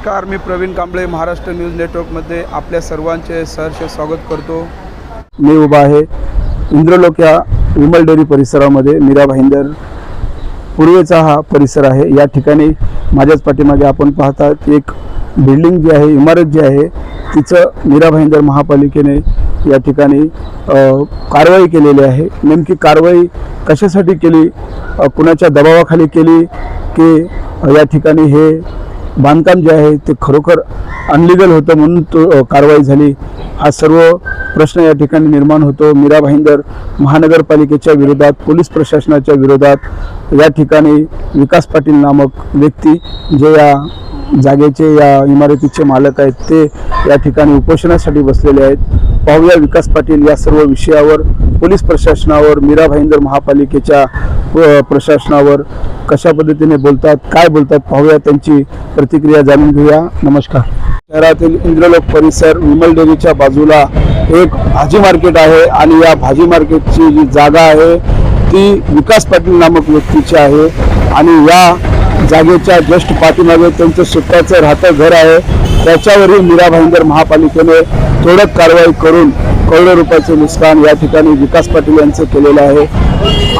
नमस्कार मी प्रवीण कांबळे महाराष्ट्र न्यूज नेटवर्कमध्ये आपल्या सर्वांचे सहर्ष स्वागत करतो. मी उभा आहे इंद्रलोक या विमल डेअरी परिसरामध्ये मीरा भाईंदर. पूर्वेचा हा परिसर आहे. या ठिकाणी माझ्याच पाठीमागे आपण पाहतात एक बिल्डिंग जी आहे इमारत जी आहे तिचं मीरा भाईंदर महापालिकेने या ठिकाणी कारवाई केलेली आहे. नेमकी कारवाई कशासाठी केली? कुणाच्या दबावाखाली केली की या ठिकाणी हे बांधकाम जे आहे ते खरोखर अनलिगल होतं म्हणून तो कारवाई झाली. हा सर्व प्रश्न या ठिकाणी निर्माण होतो. मीरा भाईंदर महानगरपालिकेच्या विरोधात पोलीस प्रशासनाच्या विरोधात या ठिकाणी विकास पाटील नामक व्यक्ती जे या जागेचे या इमारतीचे मालक आहेत ते या ठिकाणी उपोषणासाठी बसलेले आहेत. पाहूया विकास पाटील या सर्व विषयावर पोलीस प्रशासनावर मीरा भाईंदर महापालिकेच्या प्रशासनावर कशा पद्धतीने बोलतात काय बोलतात पाहूया त्यांची प्रतिक्रिया जाणून घेऊया. नमस्कार. शहरातील इंद्रलोक परिसर विमल डेरीच्या बाजूला एक भाजी मार्केट आहे आणि या भाजी मार्केटची जी जागा आहे ती विकास पाटील नामक व्यक्तीची आहे. आणि या जागेच्या जस्ट पाठीमागे त्यांचं स्वतःचं राहतं घर आहे. त्याच्यावरही मीरा भाईंदर महापालिकेने तोडक कारवाई करून करोडो रुपयाचे नुकसान या ठिकाणी विकास पाटील यांचं केलेलं आहे.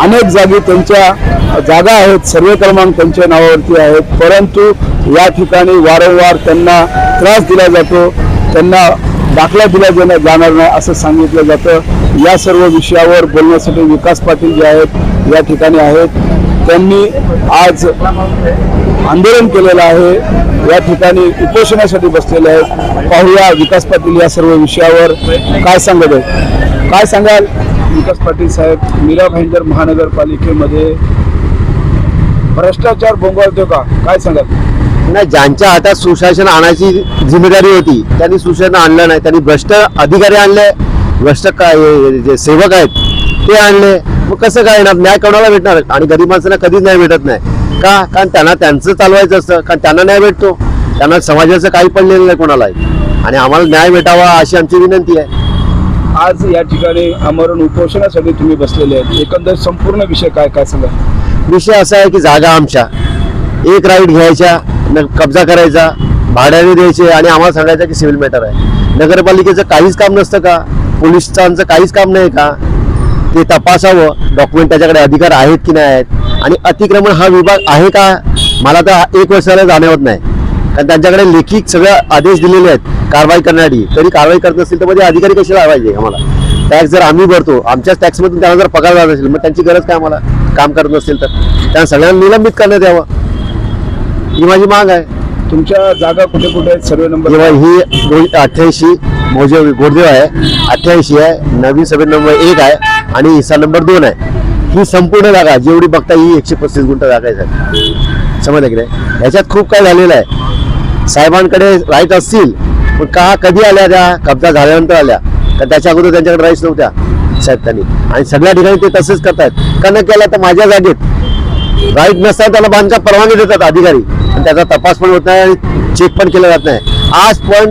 अनेक जागी त्यांच्या जागा आहेत सर्वे क्रमांक त्यांच्या नावावरती आहेत. परंतु या ठिकाणी वारंवार त्यांना त्रास दिला जातो त्यांना दाखला दिला जाणार जाणार नाही असं सांगितलं जातं. या सर्व विषयावर बोलण्यासाठी विकास पाटील जे आहेत या ठिकाणी आहेत. त्यांनी आज आंदोलन केलेलं आहे. या ठिकाणी उपोषणासाठी बसलेले आहेत. पाहूया विकास पाटील या सर्व विषयावर काय सांगत आहेत. काय सांगाल? विकास पाटील साहेब मीरा भाईंदर महानगरपालिकेमध्ये भ्रष्टाचार बोंगाळतो का? काय सांगाल? नाही ज्यांच्या हातात सुशासन आणायची जिम्मेदारी होती त्यांनी सुशासन आणलं नाही. त्यांनी भ्रष्ट अधिकारी आणले भ्रष्ट काय जे सेवक आहेत ते आणले. मग कसं काय येणार? न्याय कोणाला भेटणार? आणि गरीब माणसांना कधीच न्याय भेटत नाही. का? कारण त्यांना त्यांचं चालवायचं असतं. कारण त्यांना न्याय भेटतो. त्यांना समाजाचं काही पडलेलं नाही कोणालाही आणि आम्हाला न्याय भेटावा अशी आमची विनंती आहे. आज या ठिकाणी आमरण उपोषणासाठी तुम्ही बसलेले आहेत. एकंदर संपूर्ण विषय काय काय सांगा? विषय असा आहे की जागा आमच्या. एक राईड घ्यायच्या न कब्जा करायचा भाड्याने द्यायचे आणि आम्हाला सांगायचं की सिव्हिल मॅटर आहे. नगरपालिकेचं काहीच काम नसतं का? पोलिसांचं काहीच काम नाही का? ते तपासावं. डॉक्युमेंट त्याच्याकडे अधिकार आहेत की नाही आहेत. आणि अतिक्रमण हा विभाग आहे का? मला तर एक वर्षाला जाणवत नाही. कारण त्यांच्याकडे लेखी सगळे आदेश दिलेले आहेत. कारवाई करण्यासाठी. तरी कारवाई करत नसतील तर मध्ये अधिकारी कसे लावायचे आम्हाला? टॅक्स जर आम्ही भरतो आमच्याच टॅक्समधून त्यांना जर पगार झाला असेल मग त्यांची गरज काय आम्हाला? काम करत नसतील तर. त्यांना सगळ्यांना निलंबित करण्यात यावं. ही माझी माग आहे. तुमच्या जागा कुठे कुठे आहेत? सर्वे नंबर ही अठ्ठ्याऐंशी मोजे गोरदेव आहे. अठ्ठ्याऐंशी आहे. नवीन सभे नंबर एक आहे. आणि हिस्सा नंबर दोन आहे. ही संपूर्ण जागा जेवढी बघता ही एकशे पस्तीस गुंठ जागा आहे साहेब. समजलं की नाही? ह्याच्यात खूप काय झालेलं आहे. साहेबांकडे राईट असतील पण का कधी आल्या त्या? कब्जा झाल्यानंतर आल्या. तर त्याच्या अगोदर त्यांच्याकडे राईट्स नव्हत्या? साहेब त्यांनी. आणि सगळ्या ठिकाणी ते तसंच करतायत. का न केलं तर माझ्या जागेत? राईट नसताना त्याला बांधकाम परवानगी देतात अधिकारी. आणि त्याचा तपास पण होत नाही आणि चेक पण केला जात नाही. आज पण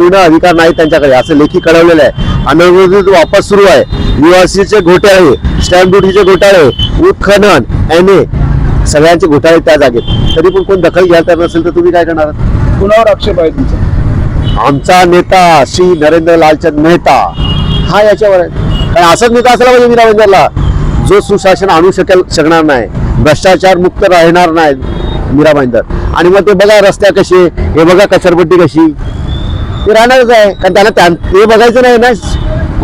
पूर्ण अधिकार नाही त्यांच्याकडे असं लेखी कळवलेलं आहे. अनधिकृत वापस सुरू आहे. निवासीचे घोटाळे स्टॅम्प ड्युटीचे घोटाळे उत्खनन एन ए सगळ्यांचे घोटाळे त्या जागेत. तरी पण कोण दखल घ्यायला तयार नसेल तर तुम्ही काय करणार? कुणावर आक्षेप आहे तुमचा? आमचा नेता श्री नरेंद्र लालचंद मेहता. हा याच्यावर आहे. कारण असाच नेता असला पाहिजे मीरा भाईंदरला जो सुशासन आणू शकेल शकणार नाही. भ्रष्टाचार मुक्त राहणार नाही मीरा भाईंदर आणि मग ते बघा रस्त्या कसे हे बघा कचरपट्टी कशी. ते राहणारच आहे. कारण त्यांना त्या- ते बघायचं नाही ना.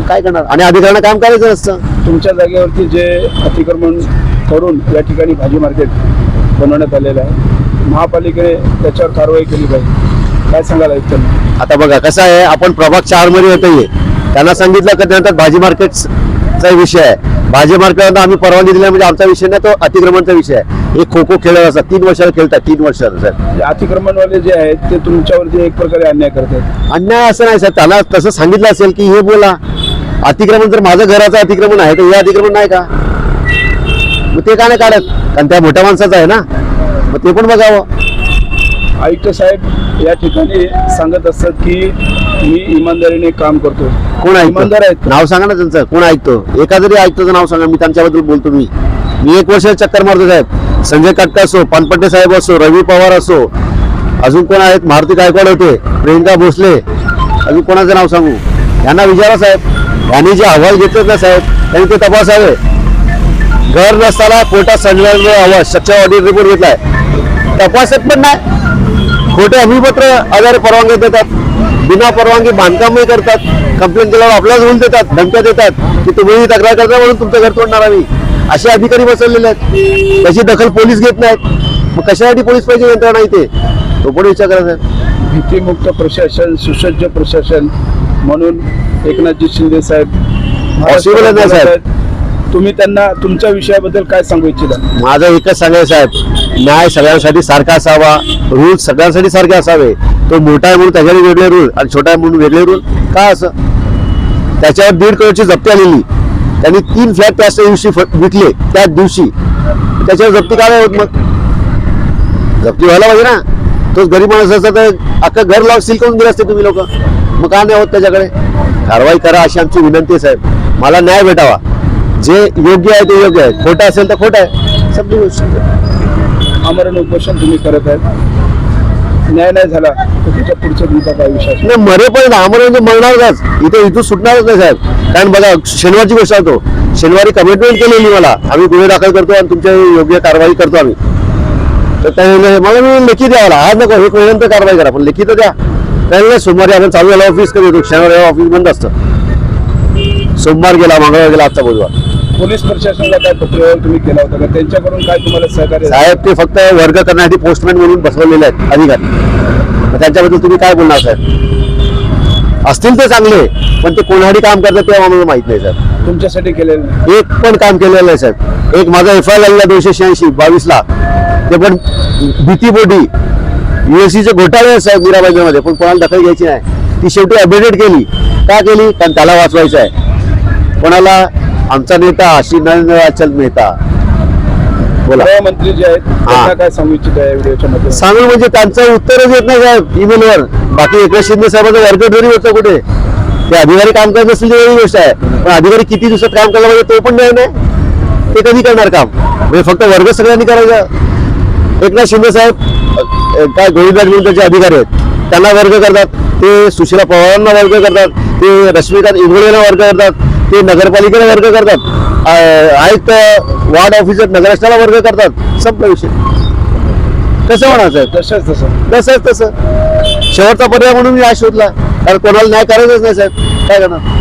काय करणार? आणि अधिकाऱ्यांना काम करायचं नसतं तुमच्या जागेवरती जे अतिक्रमण करून या ठिकाणी भाजी मार्केट बनवण्यात आलेलं आहे महापालिकेने त्याच्यावर कारवाई केली पाहिजे. काय सांगाल आयुक्तांना? आता बघा कसं आहे आपण प्रभाग चारमध्ये येतोय. त्यांना सांगितलं का त्यानंतर भाजी मार्केटचा विषय आहे. भाजी मार्केट आम्ही परवानगी दिल्या म्हणजे आमचा विषय नाही तो अतिक्रमणचा विषय आहे. हे खो खो खेळत असतात तीन वर्षाला खेळतात तीन वर्षाला सर. जे अतिक्रमणवाले जे आहेत ते तुमच्यावरती एक प्रकारे अन्याय करतात. अन्याय असं नाही सर त्याला तसं सांगितलं असेल की हे बोला. अतिक्रमण जर माझं घराचं अतिक्रमण आहे तर हे अतिक्रमण नाही का? मग ते का नाही काढत? कारण त्या मोठ्या माणसाचं आहे ना. मग ते पण बघावं. आयुक्त साहेब या ठिकाणी सांगत असतात की मी इमानदारीने काम करतो. कोण इमानदार आहेत. नाव सांगा ना त्यांचं. कोण ऐकतो? एका जरी ऐकतो नाव सांगा मी त्यांच्याबद्दल बोलतो मी. मी एक वर्ष चक्कर मारतो साहेब. संजय कटका असो पानपट्टे साहेब असो रवी पवार असो. अजून कोण आहेत? मारुती गायकवाड होते प्रियंका भोसले. अजून कोणाचं नाव सांगू? यांना विचारा साहेब. यांनी जे अहवाल घेतलेत ना साहेब त्यांनी ते तपासावे. घर नसताना पोटात सडलेले आवाज सच्चा ऑडिट रिपोर्ट घेतलाय. तपासत पण नाही. खोटे हमीपत्र आधारे परवानगी देतात. बिना परवानगी बांधकामही करतात. कंप्लेंट केल्यावर आपल्याला होऊन देतात धमक्या देतात की तुम्ही तक्रार करता म्हणून तुमचं घर तोडणार आम्ही. असे अधिकारी बसवलेले आहेत. त्याची दखल पोलीस घेत नाहीत. मग कशासाठी पोलीस पाहिजे यंत्रणा इथे? तो पण विचार करायचा. भीतीमुक्त प्रशासन सुसज्ज प्रशासन म्हणून एकनाथजी शिंदे साहेब Possible नाही, साहेब. तुम्ही त्यांना तुमच्या विषयाबद्दल काय सांगू इच्छिता? माझं एकच सांगायचं साहेब. न्याय सगळ्यांसाठी सारखा असावा. रूल सगळ्यांसाठी सारखे असावे. तो मोठा आहे म्हणून त्याच्याने वेगळे रूल आणि छोटा आहे म्हणून वेगळे रूल. का असं? त्याच्यावर दीड करोडची जप्ती आलेली. त्यांनी तीन फ्लॅट त्याच दिवशी विकले त्याच दिवशी. त्याच्यावर जप्ती काय होत मग? जप्ती व्हायला पाहिजे ना. तोच गरीब माणूस असता तर अख्खं घर लॉक सील करून दिलं असते तुम्ही लोक. मग का नाही होत त्याच्याकडे? कारवाई करा अशी आमची विनंती आहे साहेब. मला न्याय भेटावा. जे योग्य आहे ते योग्य आहे. खोटं असेल तर खोटं आहे. सगळी गोष्ट आमरण उपोषण तुम्ही करत आहेत. न्याय नाही झाला तर त्याच्या पुढचा तुमचा काय विश्वास नाही मरेपर्यंत आम्हाला म्हणजे मरणारच इथे इथून सुटणारच नाही साहेब. कारण बघा शनिवारची गोष्ट होतो शनिवारी कमिटमेंट केलेली मला. आम्ही गुन्हे दाखल करतो आणि तुमच्या योग्य कारवाई करतो आम्ही. तर त्याने मला मी लेखी द्यावा आज नको एक महिन्यानंतर कारवाई करा पण लेखी तर द्या. त्याने सोमवारी आपण चालू झाला ऑफिस कधी येतो? शनिवारी ऑफिस बंद असतं. सोमवार गेला मंगळवार गेला आजचा बुधवार. पोलीस प्रशासनाला काय पत्रव्यवहार तुम्ही केला होता का? त्यांच्याकडून काय तुम्हाला सहकार्य? साहेब ते फक्त वर्ग करण्यासाठी पोस्टमॅन म्हणून बसवलेले आहेत अधिकारी. त्यांच्याबद्दल तुम्ही काय बोलणार साहेब? असतील ते चांगले पण ते कोणासाठी काम करतात ते आम्हाला माहीत नाही साहेब. तुमच्यासाठी केलेलं. एक पण काम केलेलं नाही साहेब. एक माझा एफ आय लागला दोनशे शहाऐंशी बावीसला. ते पण भीतीपोटी युएससीचे घोटाळे आहेत साहेब मीराबाईमध्ये पण कोणाला दखल घ्यायची नाही. ती शेवटी अपडेटेड केली. का केली? कारण त्याला वाचवायचं आहे. कोणाला आमचा नेता श्री नरेंद्र अचल मेहता. बोला. गृहमंत्री जे आहेत त्यांना काय सांगू इच्छित आहे व्हिडिओच्या मध्ये सांगू म्हणजे त्यांचं उत्तरच येत नाही साहेब ईमेलवर बाकी एकनाथ शिंदे साहेबांचं वर्क घरी होतं कुठे? ते अधिकारी काम करत असतील वेगळी गोष्ट आहे. पण अधिकारी किती दिवसात काम केलं पाहिजे तो पण नाही नाही. ते कधी करणार काम? म्हणजे फक्त वर्ग सगळ्यांनी करायचा. एकनाथ शिंदे साहेब काय म्हणून त्याचे अधिकारी आहेत. त्यांना वर्ग करतात. ते सुशीला पवारांना वर्ग करतात ते रश्मिकांत इंगोळेला वर्ग करतात ते नगरपालिकेला वर्ग करतात आयुक्त वार्ड ऑफिसर नगराष्ट्राला वर्ग करतात. संपला विषय. कसं साहेब? तसंच तसं. तसंच तसं. शेवटचा पर्याय म्हणून मी आज शोधला. कारण कोणाला न्याय करायचंच नाही साहेब. काय करणार?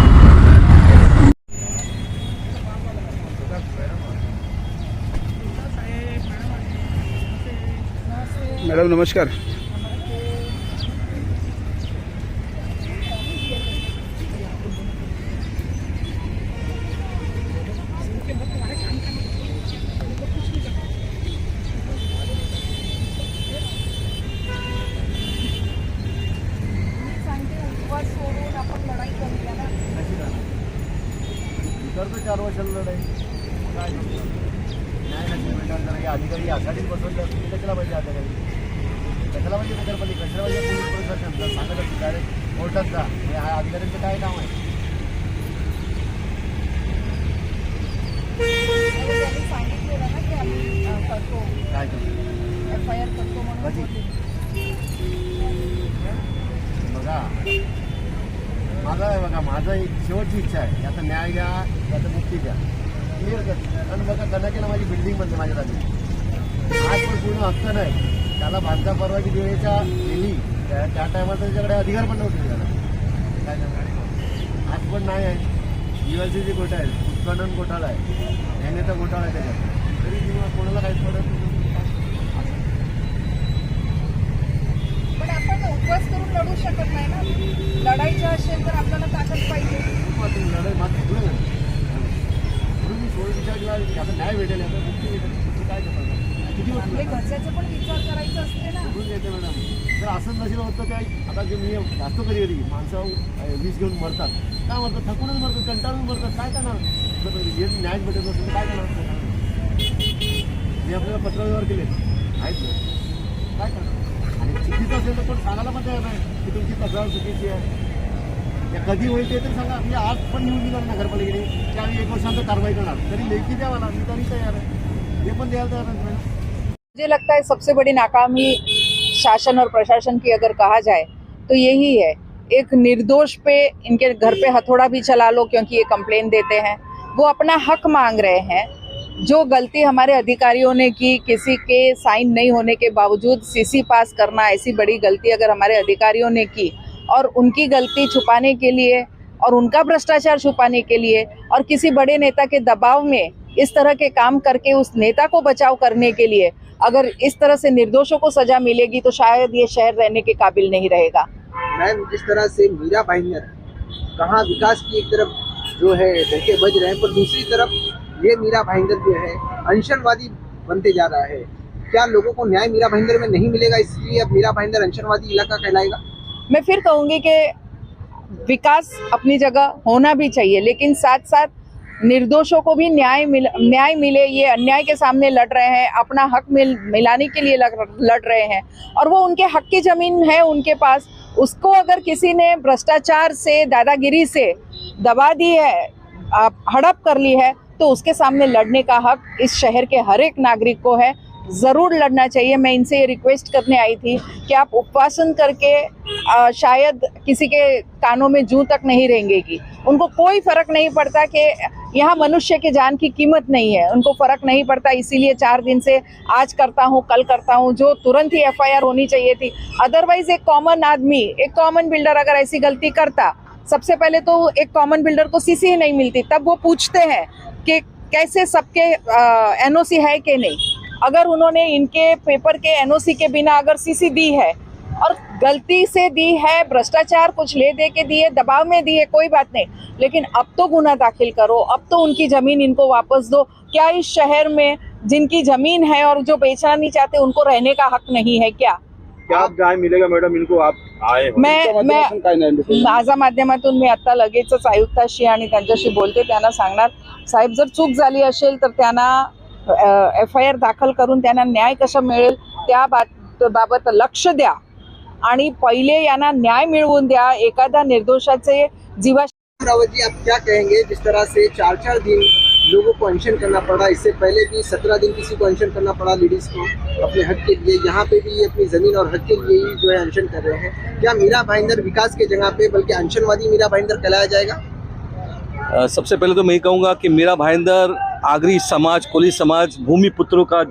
मॅडम नमस्कार सांगते उपवास सोडून आपण लढाई करूया ना चार वर्षाला लढाई. काय न्याय नसेल भेटणार तर हे अधिकारी यासाठीच बसवले असतील कशाला पाहिजे अधिकारी कशाला पाहिजे नगरपालिका कशाला पाहिजे पोलीस प्रशासन? सांगत असतील डायरेक्ट कोर्टात जा. हे आ- अधिकाऱ्यांचं काय काम आहे? काय करतो. बघा. माझा आहे बघा माझा एक शेवटची इच्छा आहे. की आता न्याय द्या त्याचं मुक्ती द्या. क्लिअर कर कारण बघा कदाचित माझी बिल्डिंग बनते माझ्या जागी. आज पण पूर्ण हक्क नाही. त्याला बांधकाम परवानगी देण्याच्या दिली त्या त्या टायमाला त्याच्याकडे अधिकार पण नव्हते त्याला. काय आज पण नाही आहे. युएलसीची घोटाळा आहे? उत्खनन घोटाळा आहे. न्यायालयाचा घोटाळा आहे त्याच्यात. तरी किंवा कोणाला काहीच पडत नाही. पण आपण उपवास करून लढू शकत नाही ना. लढायचं असेल तर आपल्याला ताकद पाहिजे. म्हणून न्याय भेटेल घरच्याचे पण विचार करायचे असते ना. येते मॅडम. जर असं नसेल होतं काय आता जे मी जास्त कधी कधी माणसं वीज घेऊन मरतात. काय मरतात? थकूनच मरतात कंटाळून मरतात. काय करणार? हे न्याय भेटत नसेल तर काय करणार? मी आपल्याला पत्रव्यवहार केले. आहेत. काय करणार? चुकीचं असेल तर पण सांगायला पण तयार नाही की तुमची तक्रार चुकीची आहे. कधी होईल ते सांगा. आज पण येऊन दिलं नगरपालिकेने की आम्ही एक वर्षानंतर कारवाई करणार. तरी लेखी द्या मला मी तरी तयार आहे. हे पण द्यायला तयार मुझे लगता है सबसे बड़ी नाकामी शासन और प्रशासन की अगर कहा जाए तो यही है। एक निर्दोष पे इनके घर पे हथौड़ा भी चला लो क्योंकि ये कंप्लेन देते हैं। वो अपना हक मांग रहे हैं। जो गलती हमारे अधिकारियों ने की, किसी के साइन नहीं होने के बावजूद सीसी पास करना ऐसी बड़ी गलती अगर हमारे अधिकारियों ने की, और उनकी गलती छुपाने के लिए, और उनका भ्रष्टाचार छुपाने के लिए, और किसी बड़े नेता के दबाव में इस तरह के काम करके उस नेता को बचाव करने के लिए अगर इस तरह से निर्दोषों को सजा मिलेगी तो शायद ये शहर रहने के काबिल नहीं रहेगा। मैम, जिस तरह से मीरा भाईंदर कहाँ विकास की एक तरफ़ जो है बज रहे हैं, पर दूसरी तरफ़ ये मीरा भाईंदर जो है अनशनवादी बनते जा रहा है। क्या लोगों को न्याय मीरा भाईंदर में नहीं मिलेगा, इसलिए अब मीरा भाईंदर अनशनवादी इलाका कहलाएगा? मैं फिर कहूँगी कि विकास अपनी जगह होना भी चाहिए, लेकिन साथ साथ निर्दोषों को भी न्याय मिल, न्याय मिले, ये अन्याय के सामने लड़ रहे हैं, अपना हक मिल, मिलाने के लिए लड़ रहे हैं, और वो उनके हक की ज़मीन है उनके पास। उसको अगर किसी ने भ्रष्टाचार से, दादागिरी से दबा दी है हड़प कर ली है तो उसके सामने लड़ने का हक इस शहर के हर एक नागरिक को है। ज़रूर लड़ना चाहिए। मैं इनसे ये रिक्वेस्ट करने आई थी कि आप उपवासन करके आ, शायद किसी के कानों में जू तक नहीं रहेंगेगी उनको कोई फ़र्क नहीं पड़ता कि यहाँ मनुष्य के जान की कीमत नहीं है। उनको फ़र्क नहीं पड़ता। इसीलिए चार दिन से आज करता हूँ कल करता हूँ जो तुरंत ही एफआईआर होनी चाहिए थी। अदरवाइज़ एक कॉमन आदमी एक कॉमन बिल्डर अगर ऐसी गलती करता सबसे पहले तो एक कॉमन बिल्डर को सीसी ही नहीं मिलती। तब वो पूछते हैं कि कैसे सबके एनओसी है कि नहीं? अगर उन्होंने इनके पेपर के एनओसी के बिना अगर सीसी दी है और गलती से दी है, भ्रष्टाचार कुछ ले दे के दिए, दबाव में दिए, कोई बात नहीं। लेकिन अब तो गुना दाखिल करो, अब तो उनकी ज़मीन इनको वापस दो। क्या इस शहर में जिनकी ज़मीन है और जो बेचना नहीं चाहते, उनको रहने का हक नहीं है क्या? क्या न्याय मिलेगा मॅडम इनको आप आए हो. मैं तुमच्या मैं माध्यमातून काय न्याय मिळेल? माझ्या माध्यमातून मी आता लगेचच आयुक्ताशी आणि त्यांच्याशी बोलते. त्यांना सांगणार साहेब जर चूक झाली असेल तर त्यांना एफ आय आर दाखल करून त्यांना न्याय कसा मिळेल त्या बात बाबत लक्ष द्या. आणि पहिले यांना न्याय मिळवून द्या. एखाद्या निर्दोषाचे जीवा रावत जी आप क्या कहेंगे? जिस तरह से चार चार दिन लोगों को अनशन करना पड़ा। इससे पहले भी सत्रह दिन किसी को अनशन करना पड़ा लेडीज़ को अपने हक के लिए। यहाँ पे भी ये अपनी ज़मीन और हक के लिए ही जो है अनशन कर रहे हैं। क्या मीरा भाईंदर विकास के जगह पे बल्कि अनशनवादी मीरा भाईंदर कहलाया जाएगा? अ, सबसे पहले तो मैं कहूँगा कि मीरा भाईंदर आगरी समाज कोली समाज भूमिपुत्रों का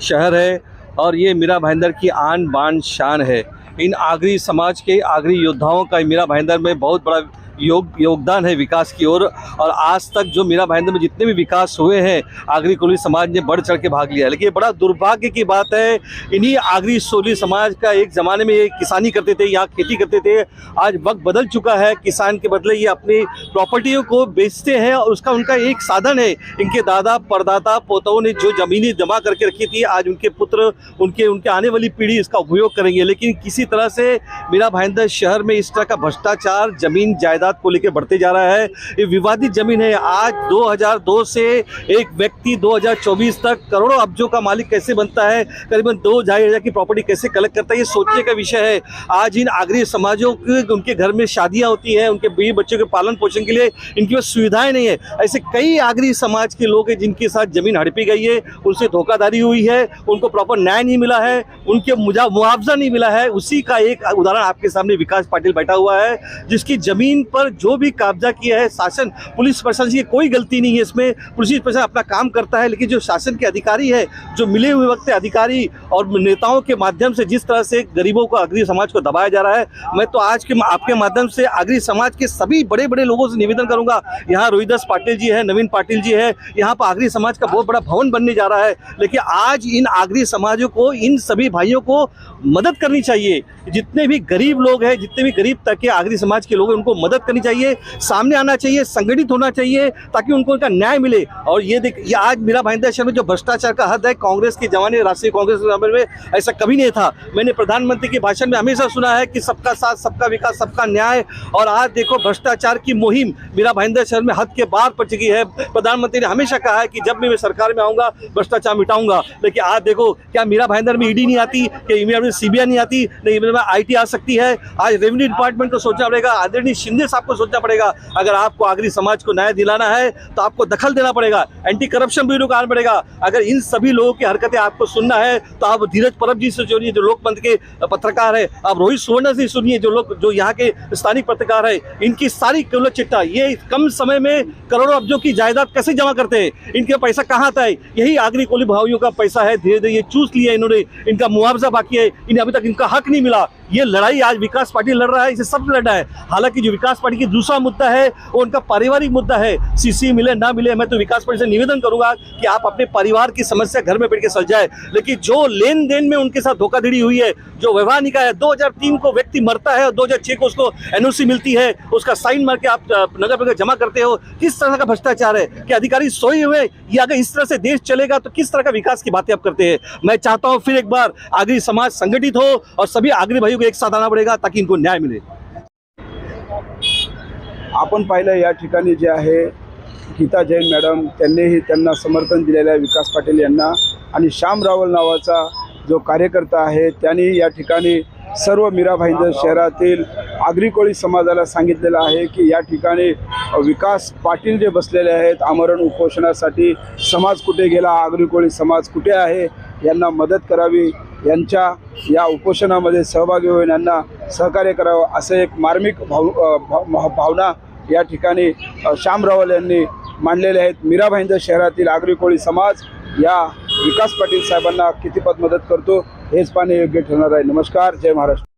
शहर है और ये मीरा भाईंदर की आन बान शान है। इन आगरी समाज के आगरी योद्धाओं का मीरा भाईंदर में बहुत बड़ा योग, योगदान है विकास की ओर। और और आज तक जो मीरा भाईंदर में जितने भी विकास हुए हैं, आगरी कोली समाज ने बढ़ चढ़ के भाग लिया लेकिन ये बड़ा दुर्भाग्य की बात है, इन्हीं आगरी सोली समाज का एक ज़माने में ये किसानी करते थे, यहाँ खेती करते थे। आज वक्त बदल चुका है, किसान के बदले ये अपनी प्रॉपर्टियों को बेचते हैं और उसका उनका एक साधन है। इनके दादा, परदादा, पोताओं ने जो ज़मीनें जमा करके रखी थी, आज उनके पुत्र, उनके उनके आने वाली पीढ़ी इसका उपयोग करेंगे। लेकिन किसी तरह से मीरा भाईंदर शहर में इस तरह का भ्रष्टाचार, ज़मीन जायदाद को लेकर बढ़ते जा रहा है। ये विवादित ज़मीन है। आज 2002 से एक व्यक्ति 2024 तक करोड़ों अब्जों का मालिक कैसे बनता है? करीबन दो ढाई हज़ार की प्रॉपर्टी कैसे कलेक्ट करता है? ये सोचने का विषय है। आज इन आगरी समाजों के, उनके घर में शादियाँ होती हैं। उनके बीवी बच्चों के पालन पोषण के लिए इनकी पास सुविधाएँ नहीं है। ऐसे कई आगरी समाज के लोग हैं जिनके साथ ज़मीन हड़पी गई है। उनसे धोखाधड़ी हुई है। उनको प्रॉपर न्याय नहीं मिला है। उनके मुआवजा नहीं मिला है। उसी का एक उदाहरण आपके सामने विकास पाटिल बैठा हुआ है, जिसकी ज़मीन पर जो भी कब्जा किया है, शासन, पुलिस प्रशासन की कोई गलती नहीं है इसमें। पुलिस प्रशासन अपना काम करता है, लेकिन जो शासन के अधिकारी है, जो मिले हुए वक्त अधिकारी और नेताओं के माध्यम से जिस तरह से गरीबों को आगरी समाज को दबाया जा रहा है, मैं तो आज के आपके माध्यम से आगरी समाज के सभी बड़े बड़े लोगों से निवेदन करूँगा। यहाँ रोहिदास पाटिल जी है, नवीन पाटिल जी है, यहाँ पर आगरी समाज का बहुत बड़ा भवन बनने जा रहा है। लेकिन आज इन आगरी समाजों को, इन सभी भाइयों को मदद करनी चाहिए। जितने भी गरीब लोग हैं, जितने भी गरीब तक के आगरी समाज के लोग हैं, उनको मदद करनी चाहिए, सामने आना चाहिए, संगठित होना चाहिए, ताकि उनको उनका न्याय मिले। और ये देख, ये आज मेरा भाईंदर शहर में जो भ्रष्टाचार का हद है, कांग्रेस के जमाने राष्ट्रीय कांग्रेस में ऐसा कभी नहीं था। मैंने प्रधानमंत्री के भाषण में हमेशा सुना है कि सबका साथ, सबका विकास, सबका न्याय। और आज देखो, भ्रष्टाचार की मुहिम मेरा भाईंदर शहर में हद के बाहर पड़ चुकी है। प्रधानमंत्री ने हमेशा कहा है कि जब भी मैं सरकार में आऊँगा, भ्रष्टाचार मिटाऊँगा। लेकिन आज देखो, क्या मीरा भाईंदर में ईडी नहीं आती कि मीरा में सीबीआई नहीं आती, नहीं आई आ सकती है? आज रेवेन्यू डिपार्टमेंट को सोचना पड़ेगा आदरणीय शिंदे साहब से आपको सोचना पड़ेगा। अगर आपको आगरी समाज को न्याय दिलाना है तो आपको दखल देना पड़ेगा। एंटी करप्शन ब्यूरो का आना पड़ेगा। अगर इन सभी लोगों की हरकतें आपको सुनना है तो आप धीरज परब जी से सुनिए, जो लोकमंच के पत्रकार है। आप रोहित सुवर्ण से सुनिए, जो लोग जो यहाँ के स्थानीय पत्रकार है। इनकी सारी केवल चिट्ठा, ये कम समय में करोड़ों अब्जों की जायदाद कैसे जमा करते हैं? इनके पैसा कहाँ आता है यही आगरी कोली भाइयों का पैसा है। धीरे धीरे ये चूस लिया इन्होंने। इनका मुआवजा बाकी है। इन्हें अभी तक इनका हक नहीं मिला। ये लड़ाई आज विकास पार्टी लड़ रहा है, इसे सब लड़ रहा है। हालाँकि जो विकास पार्टी की दूसरा मुद्दा है, वो उनका पारिवारिक मुद्दा है। सीसी मिले, ना मिले, मैं तो विकास पार्टी से निवेदन करूँगा कि आप अपने परिवार की समस्या घर में बैठ के सुलझाए। लेकिन जो लेन देन में उनके साथ धोखाधड़ी हुई है, जो व्यवहार निकाय है 2003 को व्यक्ति मरता है और 2006 को उसको एनओसी मिलती है, उसका साइन मार के आप नगर पालिका जमा करते हो, किस तरह का भ्रष्टाचार है? कि अधिकारी सोए हुए ये अगर इस तरह से देश चलेगा तो किस तरह का विकास की बातें आप करते हैं? मैं चाहता हूँ फिर एक बार आगरी समाज संगठित हो और सभी आगरी भाइयों को एक साथ पड़ेगा ताकि इनको न्याय मिले। आपण पाहिलं या ठिकाणी जे आहे गीता जैन मॅडम त्यांनीही त्यांना समर्थन दिलेलं आहे विकास पाटील यांना. आणि श्याम रावल नावाचा जो कार्यकर्ता आहे त्यांनी या ठिकाणी सर्व मीरा भाईंदर शहरातील आग्रीकोळी समाजाला सांगितलेलं आहे की या ठिकाणी विकास पाटील जे बसलेले आहेत आमरण उपोषणासाठी समाज कुठे गेला आग्रीकोळी समाज कुठे आहे यांना मदत करावी. यांच्या या उपोषणामध्ये सहभागी होऊन यांना सहकार्य करावं असं एक मार्मिक भाव भाव- भावना या ठिकाणी श्याम रावल यांनी मांडलेले आहेत. मीराबाईंदं शहरातील आगरी कोळी समाज या विकास पाटील साहेबांना कितीपत मदत करतो हेच पाहणे योग्य ठरणार आहे. नमस्कार. जय महाराष्ट्र.